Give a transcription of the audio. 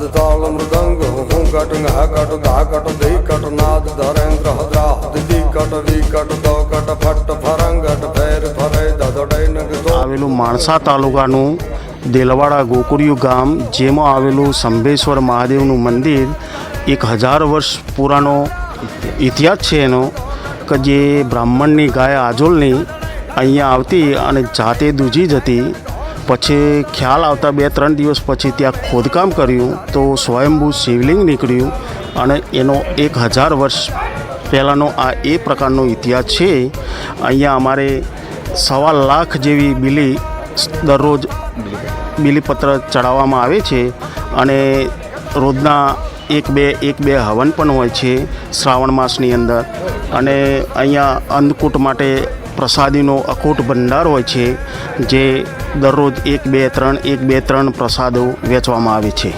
નાદ તાલ મૃદંગ હુંકટ હકટ ઘાકટ ધીકટ નાદ ધરેન્દ્ર, હદ્રા દીકટ વિકટ દોકટ ફટ ફરંગટ ફેર, ફરે દદડે આવેલું માણસા તાલુકાનું દેલવાડા ગોકુરિયું ગામ, જેમાં આવેલું સંભેશ્વર મહાદેવનું મંદિર એક હજાર વર્ષ પુરાનો ઇતિહાસ છે એનો, કે જે બ્રાહ્મણની ગાય આજોલની અહીંયા આવતી અને જાતે દૂજી જતી પછી ખ્યાલ આવતા બે, ત્રણ દિવસ પછી ત્યાં ખોદકામ કર્યું તો સ્વયંભૂ શિવલિંગ નીકળ્યું અને એનો એક હજાર વર્ષ પહેલાંનો આ એ પ્રકારનો ઇતિહાસ છે. અહીંયા અમારે સવા લાખ જેવી બિલી દરરોજ બિલીપત્ર ચડાવવામાં આવે છે અને રોજના એક બે એક બે હવન પણ હોય છે શ્રાવણ માસની અંદર. અને અહીંયા અન્નકૂટ માટે પ્રસાદીનો અખૂટ ભંડાર હોય છે, જે દરરોજ એક બે ત્રણ, એક બે ત્રણ પ્રસાદો વેચવામાં આવે છે.